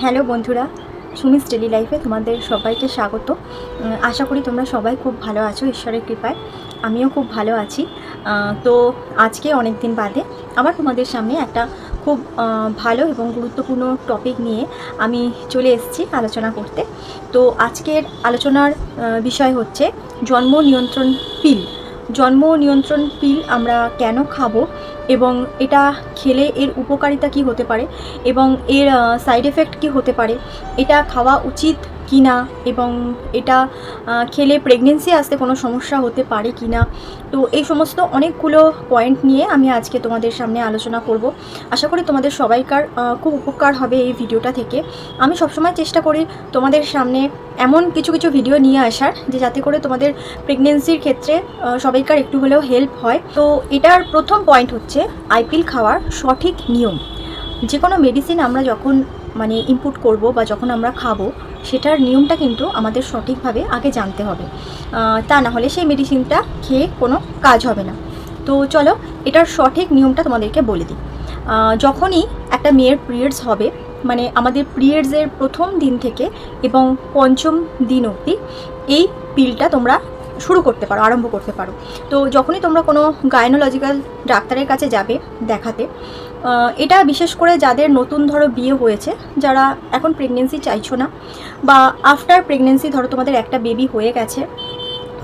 Hello বন্ধুরা Sumi's daily লাইফে তোমাদের সবাইকে স্বাগত। আশা করি তোমরা সবাই খুব ভালো আছো, ঈশ্বরের কৃপায়। আমিও খুব ভালো আছি। তো আজকে অনেক দিন বাদে আবার তোমাদের সামনে একটা খুব ভালো এবং গুরুত্বপূর্ণ টপিক নিয়ে আমি চলে এসেছি আলোচনা করতে। তো আজকের আলোচনার বিষয় হচ্ছে জন্ম নিয়ন্ত্রণ পিল। জন্ম নিয়ন্ত্রণ পিল আমরা কেন খাব? এবং এটা খেলে এর উপকারিতা কি হতে পারে এবং এর সাইড এফেক্ট কি হতে পারে, এটা খাওয়া উচিত কি না এবং এটা খেলে প্রেগনেন্সি আসতে কোনো সমস্যা হতে পারে কি না তো এই সমস্ত অনেকগুলো পয়েন্ট নিয়ে আমি আজকে তোমাদের সামনে আলোচনা করব। আশা করি তোমাদের সবাইকার খুব উপকার হবে এই ভিডিওটা থেকে। আমি সবসময় চেষ্টা করি তোমাদের সামনে এমন কিছু কিছু ভিডিও নিয়ে আসার, যে যাতে করে তোমাদের প্রেগনেন্সির ক্ষেত্রে সবাইকার একটু হলেও হেল্প হয়। তো এটার প্রথম পয়েন্ট হচ্ছে আইপিল খাওয়ার সঠিক নিয়ম। যে কোনো মেডিসিন আমরা যখন মানে ইনপুট করব বা যখন আমরা খাব সেটার নিয়মটা কিন্তু আমাদের সঠিকভাবে আগে জানতে হবে। তা না হলে সেই মেডিসিনটা খেয়ে কোনো কাজ হবে না। তো চলো, এটার সঠিক নিয়মটা তোমাদেরকে বলে দিই। যখনই একটা মেয়ের পিরিয়ডস হবে মানে আমাদের পিরিয়ডসের প্রথম দিন থেকে এবং পঞ্চম দিন অবধি, এই পিলটা তোমরা শুরু করতে পারো, আরম্ভ করতে পারো। তো যখনই তোমরা কোনো গাইনোলজিক্যাল ডাক্তারের কাছে যাবে দেখাতে এটা বিশেষ করে যাদের নতুন ধরো বিয়ে হয়েছে, যারা এখন প্রেগনেন্সি চাইছো না, বা আফটার প্রেগনেন্সি ধরো তোমাদের একটা বেবি হয়ে গেছে,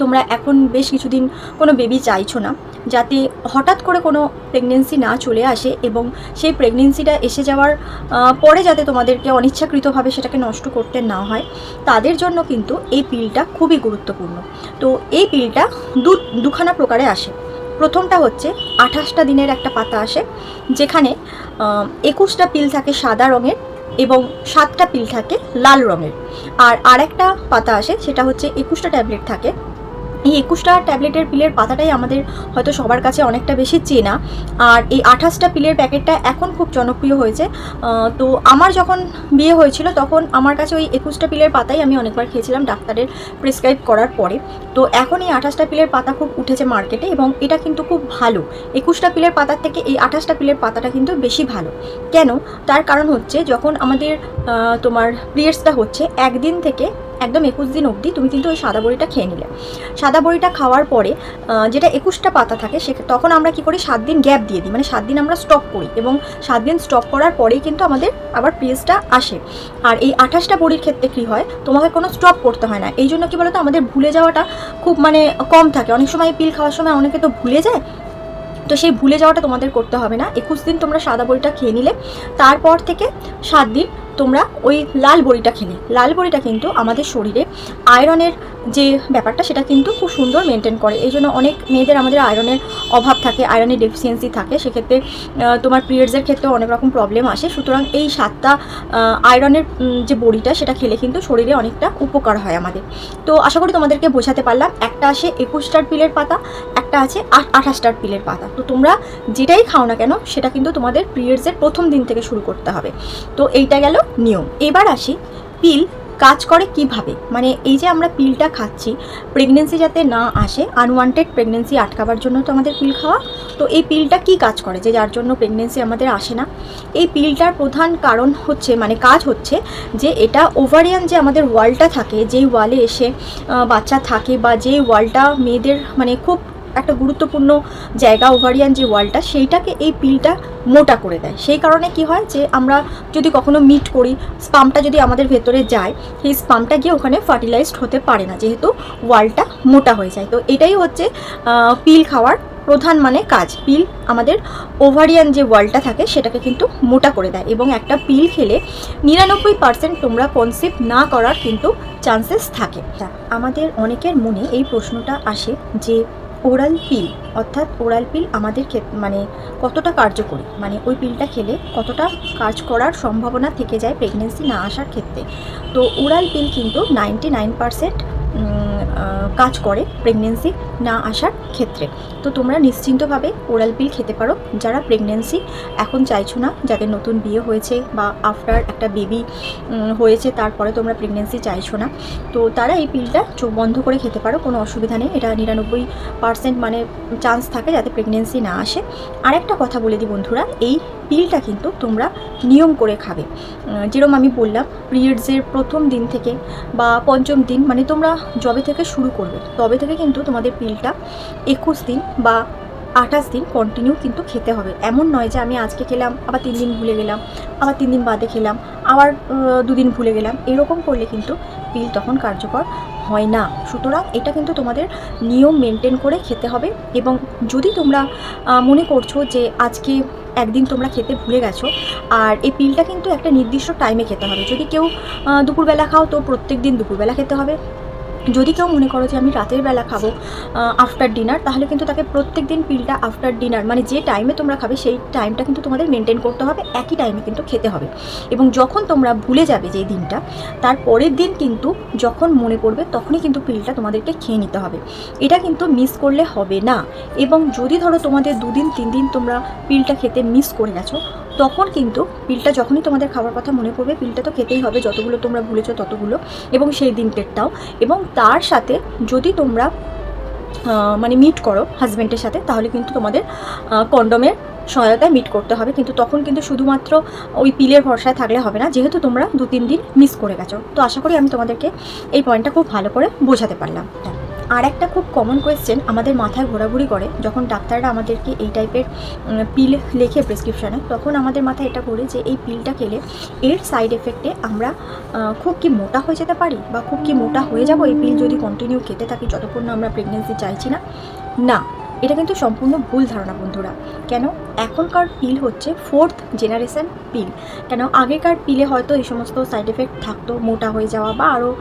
তোমরা এখন বেশ কিছুদিন কোনো বেবি চাইছো না যাতে হঠাৎ করে কোনো প্রেগনেন্সি না চলে আসে এবং সেই প্রেগনেন্সিটা এসে যাওয়ার পরে যাতে তোমাদেরকে অনিচ্ছাকৃতভাবে সেটাকে নষ্ট করতে না হয়, তাদের জন্য কিন্তু এই পিলটা খুবই গুরুত্বপূর্ণ। তো এই পিলটা দু, দুখানা প্রকারে আসে। প্রথমটা হচ্ছে আঠাশটা দিনের একটা পাতা আসে, যেখানে একুশটা পিল থাকে সাদা রঙের এবং সাতটা পিল থাকে লাল রঙের। আর আরেকটা পাতা আসে, সেটা হচ্ছে একুশটা ট্যাবলেট থাকে এই একুশটা ট্যাবলেটের পিলের পাতাটাই আমাদের হয়তো সবার কাছে অনেকটা বেশি চেনা। আর এই আঠাশটা পিলের প্যাকেটটা এখন খুব জনপ্রিয় হয়েছে। তো আমার যখন বিয়ে হয়েছিল তখন আমার কাছে ওই একুশটা পিলের পাতাই আমি অনেকবার খেয়েছিলাম ডাক্তারের প্রেসক্রাইব করার পরে। তো এখন এই আঠাশটা পিলের পাতা খুব উঠেছে মার্কেটে এবং এটা কিন্তু খুব ভালো। একুশটা পিলের পাতার থেকে এই আঠাশটা পিলের পাতাটা কিন্তু বেশি ভালো। কেন? তার কারণ হচ্ছে যখন আমাদের তোমার পিরিয়ডসটা হচ্ছে, একদিন থেকে একদম একুশ দিন অবধি তুমি কিন্তু ওই সাদা বড়িটা খেয়ে নিলে। সাদা বড়িটা খাওয়ার পরে যেটা একুশটা পাতা থাকে, সে তখন আমরা কি করি, সাত দিন গ্যাপ দিয়ে দিই। মানে সাত দিন আমরা স্টপ করি এবং সাত দিন স্টপ করার পরেই কিন্তু আমাদের আবার পিরিয়ডসটা আসে। আর এই আঠাশটা বড়ির ক্ষেত্রে কী হয়, তোমাকে কোনো স্টপ করতে হয় না। এই জন্য কি বলতো, আমাদের ভুলে যাওয়াটা খুব মানে কম থাকে। অনেক সময় পিল খাওয়ার সময় অনেকে তো ভুলে যায়। তো সেই ভুলে যাওয়াটা তোমাদের করতে হবে না। একুশ দিন তোমরা সাদা বড়িটা খেয়ে নিলে, তারপর থেকে সাত দিন তোমরা ওই লাল বড়িটা খেলে। লাল বড়িটা কিন্তু আমাদের শরীরে আয়রনের যে ব্যাপারটা, সেটা কিন্তু খুব সুন্দর মেনটেন করে। এই জন্য অনেক মেয়েদের আমাদের আয়রনের অভাব থাকে, আয়রনের ডেফিসিয়েন্সি থাকে। সেক্ষেত্রে তোমার পিরিয়ডসের ক্ষেত্রে অনেক রকম প্রবলেম আসে। সুতরাং এই সাতটা আয়রনের যে বড়িটা, সেটা খেলে কিন্তু শরীরে অনেকটা উপকার হয় আমাদের। তো আশা করি তোমাদেরকে বোঝাতে পারলাম, একটা আসে একুশটার পিলের পাতা, একটা আছে আঠাশটার পিলের পাতা। তো তোমরা যেটাই খাও না কেন, সেটা কিন্তু তোমাদের পিরিয়ডসের প্রথম দিন থেকে শুরু করতে হবে। তো এইটা গেল নিয়ম। এবার আসি পিল কাজ করে কীভাবে? মানে এই যে আমরা পিলটা খাচ্ছি প্রেগনেন্সি যাতে না আসে আনওয়ান্টেড প্রেগনেন্সি আটকাবার জন্য তো আমাদের পিল খাওয়া। তো এই পিলটা কি কাজ করে? যে যার জন্য প্রেগনেন্সি আমাদের আসে না। এই পিলটার প্রধান কারণ হচ্ছে মানে কাজ হচ্ছে যে এটা ওভারিয়ান যে আমাদের ওয়ালটা থাকে, যেই ওয়ালে এসে বাচ্চা থাকে বা যেই ওয়ালটা মেয়েদের মানে খুব একটা গুরুত্বপূর্ণ জায়গা, ওভারিয়ান যে ওয়ালটা, সেইটাকে এই পিলটা মোটা করে দেয়। সেই কারণে কি হয় যে, আমরা যদি কখনো মিট করি, স্পামটা যদি আমাদের ভেতরে যায়, সেই স্পামটা গিয়ে ওখানে ফার্টিলাইজড হতে পারে না, যেহেতু ওয়ালটা মোটা হয়ে যায়। তো এটাই হচ্ছে পিল খাওয়ার প্রধান মানে কাজ। পিল আমাদের ওভারিয়ান যে ওয়ালটা থাকে, সেটাকে কিন্তু মোটা করে দেয় এবং একটা পিল খেলে নিরানব্বই পার্সেন্ট তোমরা কনসেপ্ট না করার কিন্তু চান্সেস থাকে। আমাদের অনেকের মনে এই প্রশ্নটা আসে যে ওরাল পিল, অর্থাৎ ওরাল পিল আমাদের মানে কতটা কার্যকরী? মানে ওই পিলটা খেলে কতটা কাজ করার সম্ভাবনা থেকে যায় প্রেগনেন্সি না আসার ক্ষেত্রে। তো ওরাল পিল কিন্তু নাইনটি নাইন পারসেন্ট কাজ করে প্রেগনেন্সি না আসার ক্ষেত্রে। তো তোমরা নিশ্চিন্তভাবে ওরাল পিল খেতে পারো। যারা প্রেগনেন্সি এখন চাইছো না, যাদের নতুন বিয়ে হয়েছে বা আফটার একটা বেবি হয়েছে তারপরে তোমরা প্রেগনেন্সি চাইছো না, তো তারা এই পিলটা চোখ বন্ধ করে খেতে পারো, কোনো অসুবিধা নেই। এটা নিরানব্বই পার্সেন্ট মানে চান্স থাকে যাতে প্রেগনেন্সি না আসে। আর একটা কথা বলে দিই বন্ধুরা, এই পিলটা কিন্তু তোমরা নিয়ম করে খাবে। যেরকম আমি বললাম পিরিয়ডসের প্রথম দিন থেকে বা পঞ্চম দিন মানে তোমরা জবে থেকে শুরু করবে, তবে থেকে কিন্তু তোমাদের পিলটা একুশ দিন বা আঠাশ দিন কন্টিনিউ কিন্তু খেতে হবে। এমন নয় যে আমি আজকে খেলাম, আবার তিন দিন ভুলে গেলাম, আবার তিন দিন বাদে খেলাম, আবার দুদিন ভুলে গেলাম, এরকম করলে কিন্তু পিল তখন কার্যকর হয় না। সুতরাং এটা কিন্তু তোমাদের নিয়ম মেনটেন করে খেতে হবে এবং যদি তোমরা মনে করছ যে আজকে একদিন তোমরা খেতে ভুলে গেছো। আর এই পিলটা কিন্তু একটা নির্দিষ্ট টাইমে খেতে হবে। যদি কেউ দুপুরবেলা খাও তো প্রত্যেক দিন দুপুরবেলা খেতে হবে। যদি কেউ মনে করো যে আমি রাতের বেলা খাব আফটার ডিনার তাহলে কিন্তু তাকে প্রত্যেক দিন পিলটা আফটার ডিনার মানে যে টাইমে তোমরা খাবে, সেই টাইমটা কিন্তু তোমাদের মেনটেন করতে হবে, একই টাইমে কিন্তু খেতে হবে। এবং যখন তোমরা ভুলে যাবে যে দিনটা, তার পরের দিন কিন্তু যখন মনে পড়বে, তখনই কিন্তু পিলটা তোমাদেরকে খেয়ে নিতে হবে। এটা কিন্তু মিস করলে হবে না। এবং যদি ধরো তোমাদের দুদিন তিন দিন তোমরা পিলটা খেতে মিস করে গেছো, তখন কিন্তু পিলটা যখনই তোমাদের খাবার কথা মনে পড়বে পিলটা তো খেতেই হবে, যতগুলো তোমরা ভুলেছো ততগুলো, এবং সেই দিনটেরটাও এবং তার সাথে যদি তোমরা মানে মিট করো হাজব্যান্ডের সাথে, তাহলে কিন্তু তোমাদের কন্ডমের সহায়তায় মিট করতে হবে। কিন্তু তখন কিন্তু শুধুমাত্র ওই পিলের ভরসায় থাকলে হবে না। যেহেতু তোমরা দু তিন দিন মিস করে গেছো। তো আশা করি আমি তোমাদেরকে এই পয়েন্টটা খুব ভালো করে বোঝাতে পারলাম। আর একটা খুব কমন কোয়েশ্চেন আমাদের মাথায় ঘোরাঘুরি করে, যখন ডাক্তাররা আমাদেরকে এই টাইপের পিল লেখে প্রেসক্রিপশানে তখন আমাদের মাথায় এটা করে যে এই পিলটা খেলে এর সাইড এফেক্টে আমরা খুব কি মোটা হয়ে যেতে পারি বা খুব কি মোটা হয়ে যাব এই পিল যদি কন্টিনিউ খেতে থাকি, যতক্ষণ না আমরা প্রেগনেন্সি চাইছি না? না। এটা কিন্তু সম্পূর্ণ ভুল ধারণা, বন্ধুরা। কেন? এখনকার পিল হচ্ছে ফোর্থ জেনারেশান পিল। কেন? আগেকার পিলে হয়তো এই সমস্ত সাইড এফেক্ট থাকতো, মোটা হয়ে যাওয়া বা আরও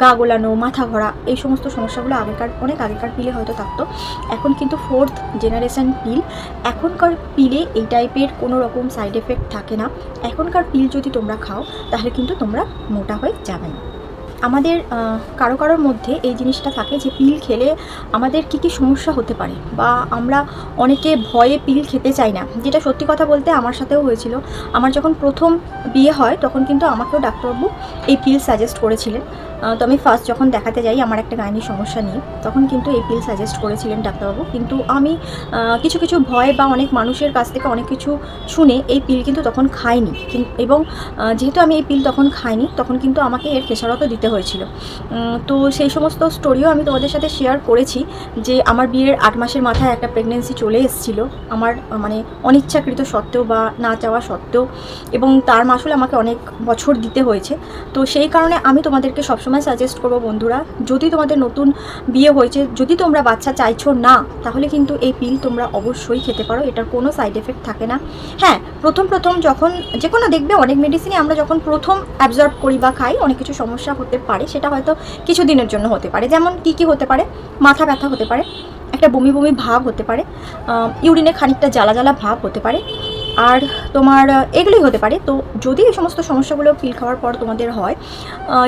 গা গোলানো, মাথা ঘোরা, এই সমস্ত সমস্যাগুলো আগেকার, অনেক আগেকার পিলে হয়তো থাকতো। এখন কিন্তু ফোর্থ জেনারেশান পিল। এখনকার পিলে এই টাইপের কোনো রকম সাইড এফেক্ট থাকে না। এখনকার পিল যদি তোমরা খাও, তাহলে কিন্তু তোমরা মোটা হয়ে যাবে না। আমাদের কারও কারোর মধ্যে এই জিনিসটা থাকে যে পিল খেলে আমাদের কি কি সমস্যা হতে পারে বা আমরা অনেকে ভয়ে পিল খেতে চাই না। যেটা সত্যি কথা বলতে আমার সাথেও হয়েছিল। আমার যখন প্রথম বিয়ে হয় তখন কিন্তু আমাকেও ডাক্তারবাবু এই পিল সাজেস্ট করেছিলেন। তো আমি ফার্স্ট যখন দেখাতে যাই, আমার একটা গাইনি সমস্যা নিয়ে তখন কিন্তু এই পিল সাজেস্ট করেছিলেন ডাক্তারবাবু। কিন্তু আমি কিছু কিছু ভয় বা অনেক মানুষের কাছ থেকে অনেক কিছু শুনে এই পিল কিন্তু তখন খাইনি। এবং যেহেতু আমি এই পিল তখন খাইনি, তখন কিন্তু আমাকে এর খেসারতও দিতে হয়েছিল। তো সেই সমস্ত স্টোরিও আমি তোমাদের সাথে শেয়ার করেছি যে আমার বিয়ের আট মাসের মাথায় একটা প্রেগনেন্সি চলে এসেছিল। আমার মানে অনিচ্ছাকৃত সত্ত্বেও বা না চাওয়া সত্ত্বেও। এবং তার মাসুল আমাকে অনেক বছর দিতে হয়েছে। তো সেই কারণে আমি তোমাদেরকে সবসময় সাজেস্ট করব বন্ধুরা। যদি তোমাদের নতুন বিয়ে হয়েছে, যদি তোমরা বাচ্চা চাইছো না, তাহলে কিন্তু এই পিল তোমরা অবশ্যই খেতে পারো। এটার কোনো সাইড এফেক্ট থাকে না। হ্যাঁ প্রথম প্রথম যখন যে কোনো দেখবে, অনেক মেডিসিনই আমরা যখন প্রথম অ্যাবজর্ব করি বা খাই, অনেক কিছু সমস্যা হতে পারে, সেটা হয়তো কিছু দিনের জন্য হতে পারে। যেমন কী কী হতে পারে? মাথা ব্যথা হতে পারে, একটা বমি বমি ভাব হতে পারে ইউরিনে খানিকটা জ্বালা জ্বালা ভাব হতে পারে। আর তোমার এগুলোই হতে পারে। তো যদি এই সমস্ত সমস্যাগুলো ফিল খাওয়ার পর তোমাদের হয়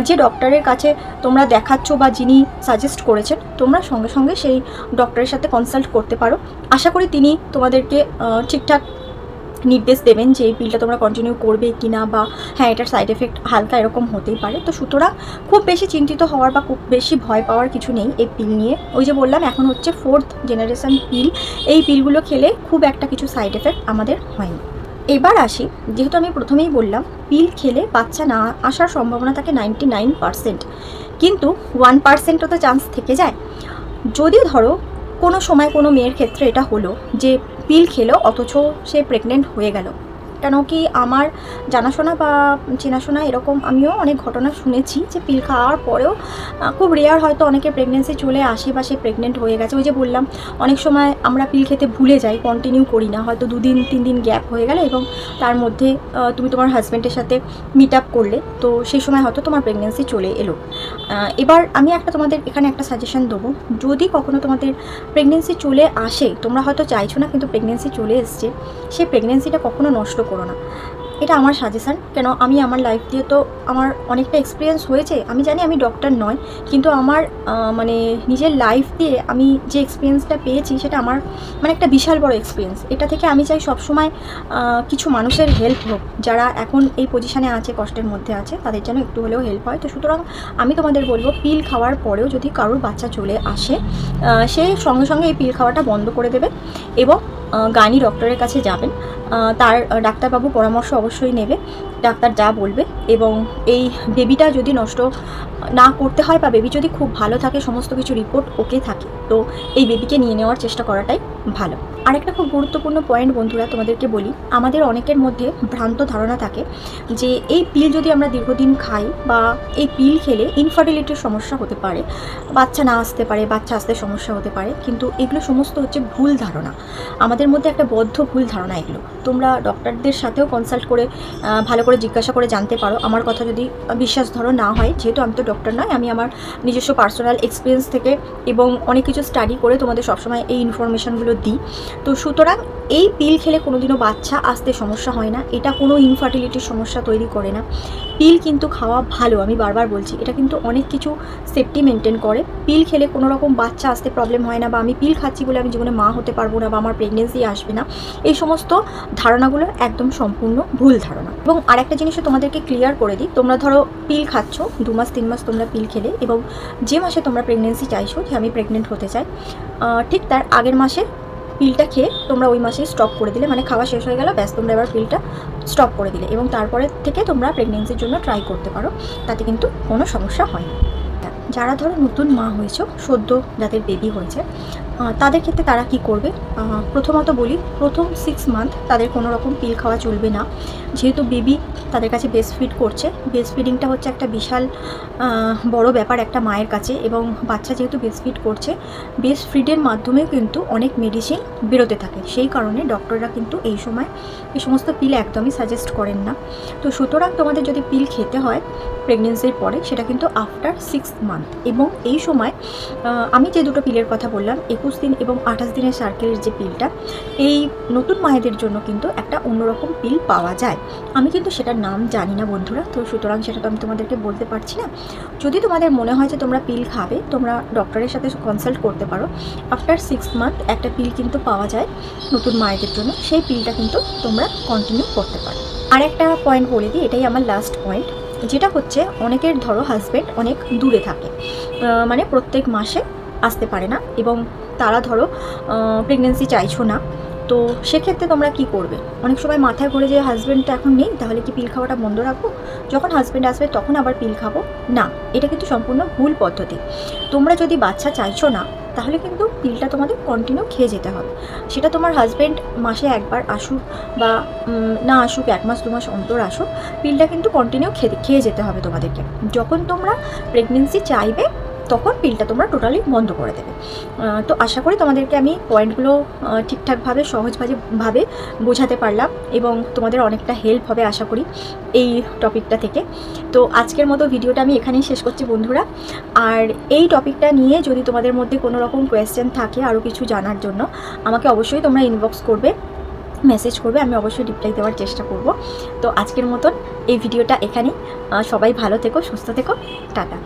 যে ডক্টরের কাছে তোমরা দেখাচ্ছ বা যিনি সাজেস্ট করেছেন, তোমরা সঙ্গে সঙ্গে সেই ডক্টরের সাথে কনসাল্ট করতে পারো। আশা করি তিনি তোমাদেরকে ঠিকঠাক নির্দেশ দেবেন যে এই পিলটা তোমরা কন্টিনিউ করবে কি না বা হ্যাঁ এটার সাইড এফেক্ট হালকা এরকম হতেই পারে। তো সুতরাং খুব বেশি চিন্তিত হওয়ার বা খুব বেশি ভয় পাওয়ার কিছু নেই এই পিল নিয়ে। ওই যে বললাম, এখন হচ্ছে ফোর্থ জেনারেশন পিল এই পিলগুলো খেলে খুব একটা কিছু সাইড এফেক্ট আমাদের হয়নি। এবার আসি, যেহেতু আমি প্রথমেই বললাম পিল খেলে বাচ্চা না আসার সম্ভাবনা থাকে নাইনটি নাইন পার্সেন্ট কিন্তু ওয়ান পার্সেন্টও তো চান্স থেকে যায়। যদি ধরো কোনো সময় কোনো মেয়ের ক্ষেত্রে এটা হলো যে পিল খেলো অথচ সে প্রেগনেন্ট হয়ে গেল। কেন কি আমার জানাশোনা বা চেনাশোনা এরকম আমিও অনেক ঘটনা শুনেছি যে পিল খাওয়ার পরেও খুব রেয়ার হয়তো অনেকে প্রেগনেন্সি চলে আসে বা সে প্রেগনেন্ট হয়ে গেছে। ওই যে বললাম, অনেক সময় আমরা পিল খেতে ভুলে যাই কন্টিনিউ করি না। হয়তো দুদিন তিন দিন গ্যাপ হয়ে গেল এবং তার মধ্যে তুমি তোমার হাজব্যান্ডের সাথে মিট আপ করলে, তো সেই সময় হয়তো তোমার প্রেগনেন্সি চলে এলো। এবার আমি একটা তোমাদের এখানে একটা সাজেশন দেবো। যদি কখনো তোমাদের প্রেগনেন্সি চলে আসে, তোমরা হয়তো চাইছো না কিন্তু প্রেগনেন্সি চলে এসছে সেই প্রেগনেন্সিটা কখনো নষ্ট করো না। এটা আমার সাজেশান কেন আমি আমার লাইফ দিয়ে তো আমার অনেকটা এক্সপিরিয়েন্স হয়েছে। আমি জানি আমি ডক্টর নয়, কিন্তু আমার মানে নিজের লাইফ দিয়ে আমি যে এক্সপিরিয়েন্সটা পেয়েছি, সেটা আমার মানে একটা বিশাল বড় এক্সপিরিয়েন্স এটা থেকে আমি চাই সবসময় কিছু মানুষের হেল্প হোক, যারা এখন এই পজিশানে আছে, কষ্টের মধ্যে আছে, তাদের যেন একটু হলেও হেল্প হয়। তো সুতরাং আমি তোমাদের বলব পিল খাওয়ার পরেও যদি কারোর বাচ্চা চলে আসে সে সঙ্গে সঙ্গে এই পিল খাওয়াটা বন্ধ করে দেবে এবং গাইনি ডক্টরের কাছে যাবেন। তার ডাক্তারবাবু পরামর্শ অবশ্যই নেবে। ডাক্তার যা বলবে এবং এই বেবিটা যদি নষ্ট না করতে হয় বা বেবি যদি খুব ভালো থাকে, সমস্ত কিছু রিপোর্ট ওকে থাকে। তো এই বেবিকে নিয়ে নেওয়ার চেষ্টা করাটাই ভালো। আরেকটা খুব গুরুত্বপূর্ণ পয়েন্ট বন্ধুরা, তোমাদেরকে বলি, আমাদের অনেকের মধ্যে ভ্রান্ত ধারণা থাকে যে এই পিল যদি আমরা দীর্ঘদিন খাই বা এই পিল খেলে ইনফার্টিলিটির সমস্যা হতে পারে, বাচ্চা না আসতে পারে, বাচ্চা আসতে সমস্যা হতে পারে, কিন্তু এগুলো সমস্ত হচ্ছে ভুল ধারণা। আমাদের মধ্যে একটা বদ্ধ ভুল ধারণা এগুলো। তোমরা ডক্টরদের সাথেও কনসাল্ট করে ভালো করে জিজ্ঞাসা করে জানতে পারো। আমার কথা যদি বিশ্বাস ধরো না হয়, যেহেতু আমি তো ডক্টর নয়, আমি আমার নিজস্ব পার্সোনাল এক্সপিরিয়েন্স থেকে এবং অনেক কিছু স্টাডি করে তোমাদের সবসময় এই ইনফরমেশানগুলো দিই। তো সুতরাং এই পিল খেলে কোনোদিনও বাচ্চা আসতে সমস্যা হয় না। এটা কোনো ইনফার্টিলিটির সমস্যা তৈরি করে না। পিল কিন্তু খাওয়া ভালো, আমি বারবার বলছি। এটা কিন্তু অনেক কিছু সেফটি মেনটেন করে। পিল খেলে কোনো রকম বাচ্চা আসতে প্রবলেম হয় না বা আমি পিল খাচ্ছি বলে আমি জীবনে মা হতে পারব না বা আমার প্রেগনেন্সি আসবে না। এই সমস্ত ধারণাগুলো একদম সম্পূর্ণ ভুল ধারণা। এবং আরেকটা জিনিসও তোমাদেরকে ক্লিয়ার করে দিই। তোমরা ধরো পিল খাচ্ছ, দু মাস, তিন মাস তোমরা পিল খেলে এবং যে মাসে তোমরা প্রেগনেন্সি চাইছো যে আমি প্রেগনেন্ট হতে চাই ঠিক তার আগের মাসে পিলটা খেয়ে তোমরা ওই মাসেই স্টপ করে দিলে। মানে খাওয়া শেষ হয়ে গেল, ব্যাস তোমরা এবার পিলটা স্টপ করে দিলে এবং তারপরে থেকে তোমরা প্রেগনেন্সির জন্য ট্রাই করতে পারো। তাতে কিন্তু কোনো সমস্যা হয় না। যারা ধরো নতুন মা হয়েছে, সদ্য যাদের বেবি হয়েছে তাদের ক্ষেত্রে তারা কি করবে? প্রথমত বলি, প্রথম সিক্স মান্থ তাদের কোনো রকম পিল খাওয়া চলবে না। যেহেতু বেবি তাদের কাছে বেস্ট ফিড করছে বেস্ট ফিডিংটা হচ্ছে একটা বিশাল বড় ব্যাপার একটা মায়ের কাছে এবং বাচ্চা যেহেতু বেস্ট ফিড করছে বেস্ট ফিডের মাধ্যমেও কিন্তু অনেক মেডিসিন বেরোতে থাকে। সেই কারণে ডক্টররা কিন্তু এই সময় এই সমস্ত পিল একদমই সাজেস্ট করেন না। তো সুতরাং তোমাদের যদি পিল খেতে হয় প্রেগনেন্সির পরে, সেটা কিন্তু আফটার সিক্স মান্থ এবং এই সময় আমি যে দুটো পিলের কথা বললাম একুশ দিন এবং আঠাশ দিনের সার্কেলের যে পিলটা এই নতুন মায়েদের জন্য কিন্তু একটা অন্যরকম পিল পাওয়া যায়। আমি কিন্তু সেটার নাম জানি না বন্ধুরা, তো সুতরাং সেটা তো আমি তোমাদেরকে বলতে পারছি না। যদি তোমাদের মনে হয় যে তোমরা পিল খাবে, তোমরা ডক্টরের সাথে কনসাল্ট করতে পারো। আফটার সিক্স মান্থ একটা পিল কিন্তু পাওয়া যায় নতুন মায়েদের জন্য, সেই পিলটা কিন্তু তোমরা কন্টিনিউ করতে পারো। আর একটা পয়েন্ট বলে দিই, এটাই আমার লাস্ট পয়েন্ট যেটা হচ্ছে অনেকের ধরো হাজব্যান্ড অনেক দূরে থাকে। মানে প্রত্যেক মাসে আসতে পারে না এবং তারা ধরো প্রেগনেন্সি চাইছো না, তো সেক্ষেত্রে তোমরা কি করবে? অনেক সময় মাথায় ঘুরে যে হাজব্যান্ডটা এখন নেই, তাহলে কি পিল খাওয়াটা বন্ধ রাখব? যখন হাজব্যান্ড আসবে তখন আবার পিল খাব? না, এটা কিন্তু সম্পূর্ণ ভুল পদ্ধতি। তোমরা যদি বাচ্চা চাইছো না, তাহলে কিন্তু পিলটা তোমাদের কন্টিনিউ খেয়ে যেতে হবে। সেটা তোমার হাজব্যান্ড মাসে একবার আসুক বা না আসুক, এক মাস, দু মাস অন্তর আসুক পিলটা কিন্তু কন্টিনিউ খেতে খেয়ে যেতে হবে তোমাদেরকে। যখন তোমরা প্রেগনেন্সি চাইবে তখন পিলটা তোমরা টোটালি বন্ধ করে দেবে। তো আশা করি তোমাদেরকে আমি পয়েন্টগুলো ঠিকঠাকভাবে, সহজভাবে ভাবে বোঝাতে পারলাম এবং তোমাদের অনেকটা হেল্প হবে আশা করি এই টপিকটা থেকে। তো আজকের মতো ভিডিওটা আমি এখানেই শেষ করছি বন্ধুরা। আর এই টপিকটা নিয়ে যদি তোমাদের মধ্যে কোনো রকম কোয়েশ্চেন থাকে আরও কিছু জানার জন্য, আমাকে অবশ্যই তোমরা ইনবক্স করবে মেসেজ করবে, আমি অবশ্যই রিপ্লাই দেওয়ার চেষ্টা করব। তো আজকের মতন এই ভিডিওটা এখানেই। সবাই ভালো থেকো, সুস্থ থেকো, টাটা।